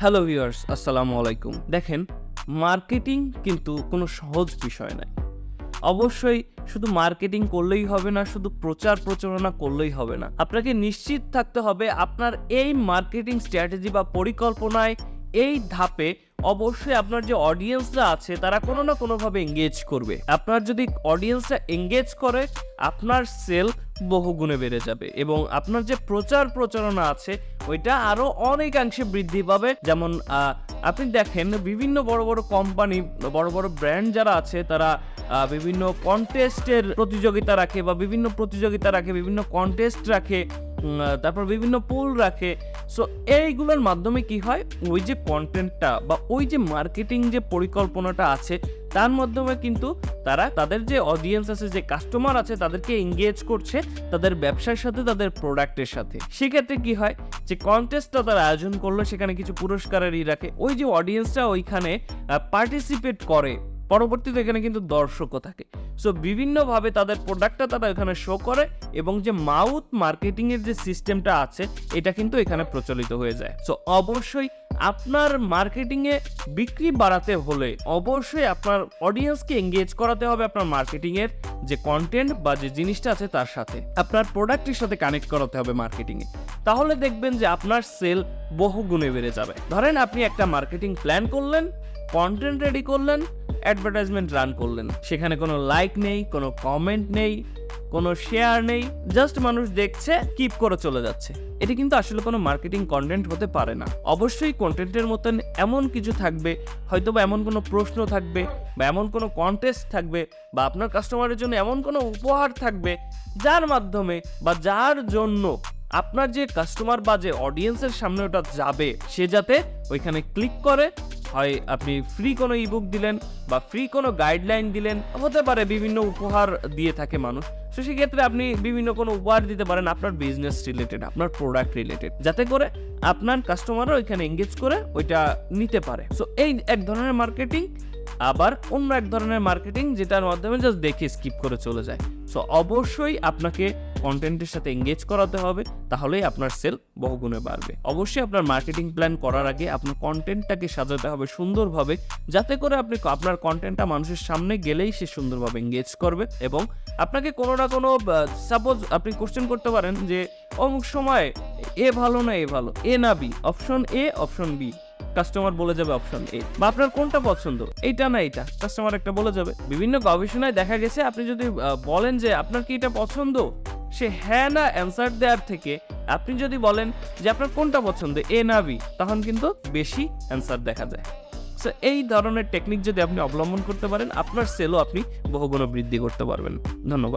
Hello viewers আসসালামু আলাইকুম। দেখেন মার্কেটিং কিন্তু কোনো সহজ বিষয় নয়। অবশ্যই শুধু মার্কেটিং করলেই হবে না, শুধু প্রচার প্রচারণা করলেই হবে না। আপনাকে নিশ্চিত থাকতে হবে আপনার এই মার্কেটিং স্ট্র্যাটেজি বা পরিকল্পনায় এই ধাপে অবশ্যই আপনার যে অডিয়েন্সরা আছে, তারা কোনো না কোনোভাবে এঙ্গেজ করবে। আপনার যদি অডিয়েন্সরা এঙ্গেজ করে, আপনার সেল বহুগুণে বেড়ে যাবে এবং আপনার যে প্রচার প্রচারণা আছে, ওইটা আরও অনেকাংশে বৃদ্ধি পাবে। যেমন আপনি দেখেন বিভিন্ন বড় বড় কোম্পানি বড় বড় ব্র্যান্ড যারা আছে, তারা বিভিন্ন কন্টেস্টের প্রতিযোগিতা রাখে বা বিভিন্ন প্রতিযোগিতা রাখে, বিভিন্ন কন্টেস্ট রাখে তারপর বিভিন্ন পুল রাখে। সো এইগুলোর মাধ্যমে কি হয়? ওই যে কন্টেন্টটা বা ওই যে মার্কেটিং যে পরিকল্পনাটা আছে, তার মাধ্যমে কিন্তু তারা তাদের যে অডিয়েন্স আছে, যে কাস্টমার আছে, তাদেরকে এঙ্গেজ করছে তাদের ব্যবসার সাথে, তাদের প্রোডাক্টের সাথে। সেক্ষেত্রে কি হয়? যে কন্টেস্টটা তারা আয়োজন করল, সেখানে কিছু পুরস্কারের ই রাখে। ওই যে অডিয়েন্সটা ওইখানে পার্টিসিপেট করে। পরবর্তীতে এখানে কিন্তু দর্শকও থাকে। সো বিভিন্নভাবে তাদের প্রোডাক্টটা তারা এখানে শো করে এবং যে মাউথ মার্কেটিং এর যে সিস্টেমটা আছে, এটা কিন্তু এখানে প্রচলিত হয়ে যায়। সো অবশ্যই আপনার মার্কেটিং এ বিক্রি বাড়াতে হলে অবশ্যই আপনার অডিয়েন্সকে এঙ্গেজ করাতে হবে আপনার মার্কেটিং এর যে কন্টেন্ট বা যে জিনিসটা আছে তার সাথে। আপনার প্রোডাক্টের সাথে কানেক্ট করাতে হবে মার্কেটিং এ তাহলে দেখবেন যে আপনার সেল বহু গুণে বেড়ে যাবে। ধরেন আপনি একটা মার্কেটিং প্ল্যান করলেন কন্টেন্ট রেডি করলেন অ্যাডভার্টাইজমেন্ট রান করলেন। সেখানে কোনো লাইক নেই, কোনো কমেন্ট নেই, কোনো শেয়ার নেই জাস্ট মানুষ দেখছে কিপ করে চলে যাচ্ছে। এটি কিন্তু আসলে কোনো মার্কেটিং কন্টেন্ট হতে পারে না। অবশ্যই কন্টেন্টের মতন এমন কিছু থাকবে হয়তো বা এমন কোনো প্রশ্ন থাকবে, বা এমন কোনো কন্টেস্ট থাকবে, বা আপনার কাস্টমারের জন্য এমন কোনো উপহার থাকবে, যার মাধ্যমে বা যার জন্য আপনার যে কাস্টমার বা যে অডিয়েন্সের সামনে ওটা যাবে, সে যাতে ওইখানে ক্লিক করে হয় আপনি ফ্রি কোনো ইবুক দিলেন বা ফ্রি কোনো গাইডলাইন দিলেন, হতে পারে বিভিন্ন উপহার দিয়ে থাকে মানুষ। তো সেক্ষেত্রে আপনি বিভিন্ন কোনো উপহার দিতে পারেন আপনার বিজনেস রিলেটেড আপনার প্রোডাক্ট রিলেটেড যাতে করে আপনার কাস্টমাররা ওইখানে এঙ্গেজ করে ওইটা নিতে পারে। সো এই এক ধরনের মার্কেটিং আবার অন্য এক ধরনের মার্কেটিং যেটার মাধ্যমে জাস্ট দেখে স্কিপ করে চলে যায়। সো অবশ্যই আপনাকে কন্টেন্টের সাথে এঙ্গেজ করাতে হবে, তাহলেই আপনার সেল বহুগুণে বাড়বে। অবশ্যই আপনার মার্কেটিং প্ল্যান করার আগে আপনার কন্টেন্টটাকে সাজাতে হবে সুন্দরভাবে, যাতে করে আপনি আপনার কন্টেন্টটা মানুষের সামনে গেলেই সে সুন্দরভাবে এঙ্গেজ করবে এবং আপনাকে কোনো না কোনো সাপোজ আপনি কোশ্চেন করতে পারেন যে, অমুক সময় এ ভালো না এ ভালো, এ না B option A option B. Customer বলে যাবে অপশন এ। বা আপনার কোনটা পছন্দ? এইটা না এইটা। কাস্টমার একটা বলে যাবে। বিভিন্ন গবেষণায় দেখা গেছে, আপনি যদি বলেন যে, আপনার কি এটা পছন্দ? সে হ্যাঁ না অ্যান্সার দেওয়ার থেকে আপনি যদি বলেন যে আপনার কোনটা পছন্দ, এ না বি, তখন কিন্তু বেশি অ্যান্সার দেখা যায়। সো এই ধরনের টেকনিক যদি আপনি অবলম্বন করতে পারেন, আপনার সেলও আপনি বহুগুণ বৃদ্ধি করতে পারবেন। ধন্যবাদ।